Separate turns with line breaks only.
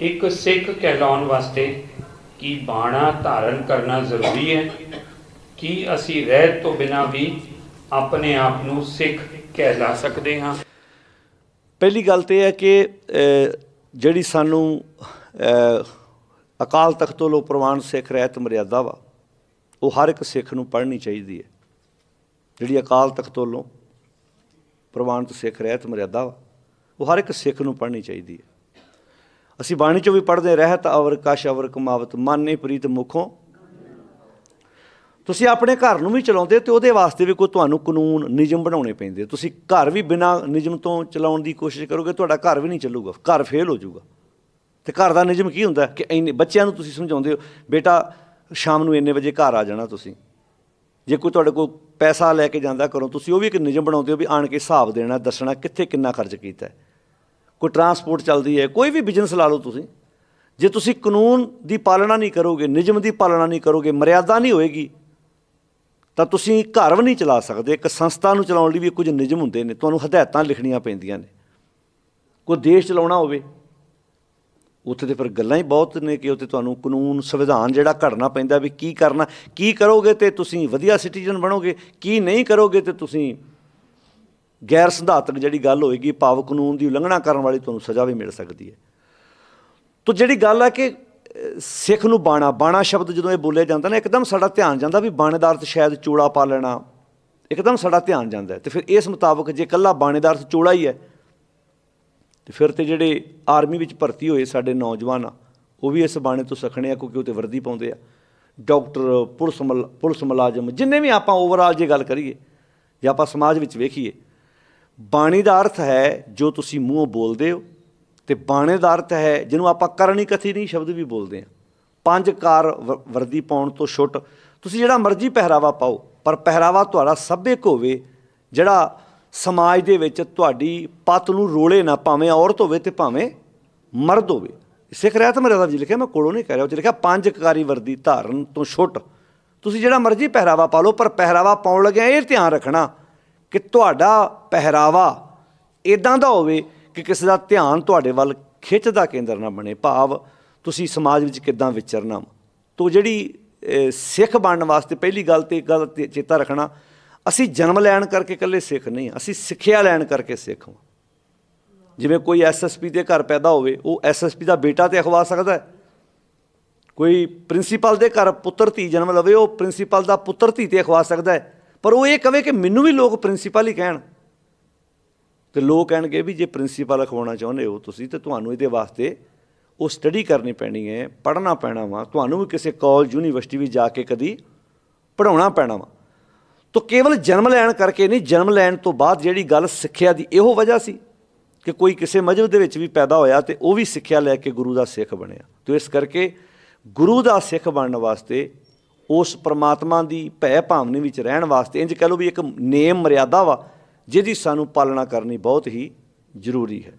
ਇੱਕ ਸਿੱਖ ਕਹਿਲਾਉਣ ਵਾਸਤੇ ਕੀ ਬਾਣਾ ਧਾਰਨ ਕਰਨਾ ਜ਼ਰੂਰੀ ਹੈ? ਕੀ ਅਸੀਂ ਰਹਿਤ ਤੋਂ ਬਿਨਾਂ ਵੀ ਆਪਣੇ ਆਪ ਨੂੰ ਸਿੱਖ ਕਹਿਲਾ ਸਕਦੇ ਹਾਂ?
ਪਹਿਲੀ ਗੱਲ ਤੇ ਇਹ ਹੈ ਕਿ ਜਿਹੜੀ ਸਾਨੂੰ ਅਕਾਲ ਤਖਤ ਤੋਂ ਲੋ ਪ੍ਰਵਾਨ ਸਿੱਖ ਰਹਿਤ ਮਰਿਆਦਾ ਵਾ, ਉਹ ਹਰ ਇੱਕ ਸਿੱਖ ਨੂੰ ਪੜ੍ਹਨੀ ਚਾਹੀਦੀ ਹੈ। ਜਿਹੜੀ ਅਕਾਲ ਤਖਤ ਵੱਲੋਂ ਪ੍ਰਵਾਨਿਤ ਸਿੱਖ ਰਹਿਤ ਮਰਿਆਦਾ ਵਾ, ਉਹ ਹਰ ਇੱਕ ਸਿੱਖ ਨੂੰ ਪੜ੍ਹਨੀ ਚਾਹੀਦੀ ਹੈ। ਅਸੀਂ ਬਾਣੀ ਚੋਂ ਵੀ ਪੜ੍ਹਦੇ ਰਹਿਤ ਅਵਰ ਕਸ਼ ਅਵਰ ਕਮਾਵਤ, ਮਾਨੇ ਪ੍ਰੀਤ ਮੁਖੋਂ। ਤੁਸੀਂ ਆਪਣੇ ਘਰ ਨੂੰ ਵੀ ਚਲਾਉਂਦੇ ਤੇ ਉਹਦੇ ਵਾਸਤੇ ਵੀ ਕੋਈ ਤੁਹਾਨੂੰ ਕਾਨੂੰਨ, ਨਿਯਮ ਬਣਾਉਣੇ ਪੈਂਦੇ ਤੁਸੀਂ ਘਰ ਵੀ ਬਿਨਾਂ ਨਿਯਮ ਤੋਂ ਚਲਾਉਣ ਦੀ ਕੋਸ਼ਿਸ਼ ਕਰੋਗੇ, ਤੁਹਾਡਾ ਘਰ ਵੀ ਨਹੀਂ ਚੱਲੂਗਾ, ਘਰ ਫੇਲ ਹੋ ਜਾਊਗਾ। ਤੇ ਘਰ ਦਾ ਨਿਯਮ ਕੀ ਹੁੰਦਾ ਕਿ ਇੰਨੇ ਬੱਚਿਆਂ ਨੂੰ ਤੁਸੀਂ ਸਮਝਾਉਂਦੇ ਹੋ, ਬੇਟਾ ਸ਼ਾਮ ਨੂੰ ਇੰਨੇ ਵਜੇ ਘਰ ਆ ਜਾਣਾ ਤੁਸੀਂ। ਜੇ ਕੋਈ ਤੁਹਾਡੇ ਕੋਲ ਪੈਸਾ ਲੈ ਕੇ ਜਾਂਦਾ ਕਰੋ ਤੁਸੀਂ ਉਹ ਵੀ ਇੱਕ ਨਿਯਮ ਬਣਾਉਂਦੇ ਹੋ ਵੀ ਆਣ ਕੇ ਹਿਸਾਬ ਦੇਣਾ, ਦੱਸਣਾ ਕਿੱਥੇ ਕਿੰਨਾ ਖਰਚ ਕੀਤਾ ਹੈ। ਕੋਈ ਟਰਾਂਸਪੋਰਟ ਚੱਲਦੀ ਹੈ, ਕੋਈ ਵੀ ਬਿਜ਼ਨਸ ਲਾ ਲਓ ਤੁਸੀਂ, ਜੇ ਤੁਸੀਂ ਕਾਨੂੰਨ ਦੀ ਪਾਲਣਾ ਨਹੀਂ ਕਰੋਗੇ, ਨਿਯਮ ਦੀ ਪਾਲਣਾ ਨਹੀਂ ਕਰੋਗੇ, ਮਰਿਆਦਾ ਨਹੀਂ ਹੋਏਗੀ, ਤਾਂ ਤੁਸੀਂ ਘਰ ਵੀ ਨਹੀਂ ਚਲਾ ਸਕਦੇ, ਇੱਕ ਸੰਸਥਾ ਨੂੰ ਚਲਾਉਣ ਲਈ ਵੀ ਕੁਝ ਨਿਯਮ ਹੁੰਦੇ ਨੇ, ਤੁਹਾਨੂੰ ਹਦਾਇਤਾਂ ਲਿਖਣੀਆਂ ਪੈਂਦੀਆਂ ਨੇ। ਕੋਈ ਦੇਸ਼ ਚਲਾਉਣਾ ਹੋਵੇ, ਉੱਥੇ ਤੇ ਫਿਰ ਗੱਲਾਂ ਹੀ ਬਹੁਤ ਨੇ ਕਿ ਉੱਥੇ ਤੁਹਾਨੂੰ ਕਾਨੂੰਨ, ਸੰਵਿਧਾਨ ਜਿਹੜਾ ਘੜਨਾ ਪੈਂਦਾ ਵੀ ਕੀ ਕਰਨਾ, ਕੀ ਕਰੋਗੇ ਤੇ ਤੁਸੀਂ ਵਧੀਆ ਸਿਟੀਜ਼ਨ ਬਣੋਗੇ, ਕੀ ਨਹੀਂ ਕਰੋਗੇ ਤੇ ਤੁਸੀਂ ਗੈਰ ਸਿਧਾਂਤਕ ਜਿਹੜੀ ਗੱਲ ਹੋਏਗੀ, ਭਾਵ ਕਾਨੂੰਨ ਦੀ ਉਲੰਘਣਾ ਕਰਨ ਵਾਲੀ ਤੁਹਾਨੂੰ ਸਜ਼ਾ ਵੀ ਮਿਲ ਸਕਦੀ ਹੈ। ਤੋ ਜਿਹੜੀ ਗੱਲ ਹੈ ਕਿ ਸਿੱਖ ਨੂੰ ਬਾਣਾ ਬਾਣਾ ਸ਼ਬਦ ਜਦੋਂ ਇਹ ਬੋਲਿਆ ਜਾਂਦਾ ਨਾ, ਇੱਕਦਮ ਸਾਡਾ ਧਿਆਨ ਜਾਂਦਾ ਵੀ ਬਾਣੇਦਾਰ ਤੇ ਸ਼ਾਇਦ ਚੂੜਾ ਪਾ ਲੈਣਾ। ਇੱਕਦਮ ਸਾਡਾ ਧਿਆਨ ਜਾਂਦਾ ਹੈ ਤੇ ਫਿਰ ਇਸ ਮੁਤਾਬਕ ਜੇ ਕੱਲਾ ਬਾਣੇਦਾਰ ਤੇ ਚੂੜਾ ਹੀ ਹੈ, ਤੇ ਫਿਰ ਤੇ ਜਿਹੜੇ ਆਰਮੀ ਵਿੱਚ ਭਰਤੀ ਹੋਏ ਸਾਡੇ ਨੌਜਵਾਨ ਆ, ਉਹ ਵੀ ਇਸ ਬਾਣੇ ਤੋਂ ਸਖਣੇ ਆ ਕਿਉਂਕਿ ਉਹ ਤੇ ਵਰਦੀ ਪਾਉਂਦੇ ਆ। ਡਾਕਟਰ, ਪੁਲਿਸ ਮਲ, ਪੁਲਿਸ ਮੁਲਾਜ਼ਮ, ਜਿੰਨੇ ਵੀ ਆਪਾਂ ਓਵਰਆਲ ਜੇ ਗੱਲ ਕਰੀਏ, ਜਾਂ ਆਪਾਂ ਸਮਾਜ ਵਿੱਚ ਵੇਖੀਏ ਬਾਣੀ ਦਾ ਅਰਥ ਹੈ ਜੋ ਤੁਸੀਂ ਮੂੰਹੋਂ ਬੋਲਦੇ ਹੋ ਤੇ ਬਾਣੇ ਦਾ ਅਰਥ ਹੈ ਜਿਹਨੂੰ ਆਪਾਂ ਕਰਨੀ ਕਥੀ ਨਹੀਂ ਸ਼ਬਦ ਵੀ ਬੋਲਦੇ ਆ ਪੰਜ ਕਾਰ ਵਰਦੀ ਪਾਉਣ ਤੋਂ ਛੁੱਟ। ਤੁਸੀਂ ਜਿਹੜਾ ਮਰਜ਼ੀ ਪਹਿਰਾਵਾ ਪਾਓ, ਪਰ ਪਹਿਰਾਵਾ ਤੁਹਾਡਾ ਸੱਭਿਅਕ ਹੋਵੇ, ਜਿਹੜਾ ਸਮਾਜ ਦੇ ਵਿੱਚ ਤੁਹਾਡੀ ਪਤ ਨੂੰ ਰੋਲੇ ਨਾ, ਭਾਵੇਂ ਔਰਤ ਹੋਵੇ ਤੇ ਭਾਵੇਂ ਮਰਦ ਹੋਵੇ। ਸਿੱਖ ਰਹਿਤ ਮਰਿਆਦਾ ਜੀ ਲਿਖਿਆ, ਮੈਂ ਕੋਲੋਂ ਨਹੀਂ ਕਹਿ ਰਿਹਾ, ਉਹ 'ਚ ਲਿਖਿਆ, ਪੰਜ ਕਾਰੀ ਵਰਦੀ ਧਾਰਨ ਤੋਂ ਛੁੱਟ। ਤੁਸੀਂ ਜਿਹੜਾ ਮਰਜ਼ੀ ਪਹਿਰਾਵਾ ਪਾ ਲਓ, ਪਰ ਪਹਿਰਾਵਾ ਪਾਉਣ ਲੱਗਿਆ ਇਹ ਧਿਆਨ ਰੱਖਣਾ। ਕਿ ਤੁਹਾਡਾ ਪਹਿਰਾਵਾ ਇਦਾਂ ਦਾ ਹੋਵੇ ਕਿ ਕਿਸੇ ਦਾ ਧਿਆਨ ਤੁਹਾਡੇ ਵੱਲ ਖਿੱਚ ਦਾ ਕੇਂਦਰ ਨਾ ਬਣੇ, ਭਾਵ ਤੁਸੀਂ ਸਮਾਜ ਵਿੱਚ ਕਿੱਦਾਂ ਵਿਚਰਨਾ ਵਾ। ਤੋ ਜਿਹੜੀ ਸਿੱਖ ਬਣਨ ਵਾਸਤੇ ਪਹਿਲੀ ਗੱਲ ਤੇ ਇੱਕ ਗੱਲ ਚੇਤਾ ਰੱਖਣਾ, ਅਸੀਂ ਜਨਮ ਲੈਣ ਕਰਕੇ ਇਕੱਲੇ ਸਿੱਖ ਨਹੀਂ, ਅਸੀਂ ਸਿੱਖਿਆ ਲੈਣ ਕਰਕੇ ਸਿੱਖ ਹਾਂ ਜਿਵੇਂ ਕੋਈ ਐਸਐਸਪੀ ਦੇ ਘਰ ਪੈਦਾ ਹੋਵੇ, ਉਹ ਐਸਐਸਪੀ ਦਾ ਬੇਟਾ ਤੇ ਅਖਵਾ ਸਕਦਾ ਹੈ। ਕੋਈ ਪ੍ਰਿੰਸੀਪਲ ਦੇ ਘਰ ਪੁੱਤਰ, ਧੀ ਜਨਮ ਲਵੇ, ਉਹ ਪ੍ਰਿੰਸੀਪਲ ਦਾ ਪੁੱਤਰ, ਧੀ ਤੇ ਅਖਵਾ ਸਕਦਾ ਹੈ। ਪਰ ਉਹ ਇਹ ਕਵੇ ਕਿ ਮੈਨੂੰ ਵੀ ਲੋਕ ਪ੍ਰਿੰਸੀਪਲ ਹੀ ਕਹਿਣ। ਤੇ ਲੋਕ ਕਹਿਣਗੇ ਵੀ ਜੇ ਪ੍ਰਿੰਸੀਪਲ ਅਖਵਾਉਣਾ ਚਾਹੁੰਦੇ ਹੋ ਤੁਸੀਂ ਤੇ ਤੁਹਾਨੂੰ ਇਹਦੇ ਵਾਸਤੇ ਉਹ ਸਟੱਡੀ ਕਰਨੀ ਪੈਣੀ ਹੈ, ਪੜ੍ਹਨਾ ਪੈਣਾ ਵਾ, ਤੁਹਾਨੂੰ ਵੀ ਕਿਸੇ ਕਾਲਜ ਯੂਨੀਵਰਸਿਟੀ ਵਿੱਚ ਜਾ ਕੇ ਕਦੀ ਪੜਾਉਣਾ ਪੈਣਾ ਵਾ। ਤੋ ਕੇਵਲ ਜਨਮ ਲੈਣ ਕਰਕੇ ਨਹੀਂ, ਜਨਮ ਲੈਣ ਤੋਂ ਬਾਅਦ ਜਿਹੜੀ ਗੱਲ ਸਿੱਖਿਆ ਦੀ ਇਹੋ ਵਜ੍ਹਾ ਸੀ ਕਿ ਕੋਈ ਕਿਸੇ ਮਜਹਬ ਦੇ ਵਿੱਚ ਵੀ ਪੈਦਾ ਹੋਇਆ ਤੇ ਉਹ ਵੀ ਸਿੱਖਿਆ ਲੈ ਕੇ ਗੁਰੂ ਦਾ ਸਿੱਖ ਬਣਿਆ। ਤੋ ਇਸ ਕਰਕੇ ਗੁਰੂ ਦਾ ਸਿੱਖ ਬਣਨ ਵਾਸਤੇ ਉਸ ਪ੍ਰਮਾਤਮਾ ਦੀ ਭੈ ਭਾਵਨੀ ਵਿੱਚ ਰਹਿਣ ਵਾਸਤੇ ਇੰਜ ਕਹ ਲਓ ਵੀ ਇੱਕ ਨੇਮ ਮਰਿਆਦਾ ਵਾ, ਜਿਹਦੀ ਸਾਨੂੰ ਪਾਲਣਾ ਕਰਨੀ ਬਹੁਤ ਹੀ ਜ਼ਰੂਰੀ ਹੈ।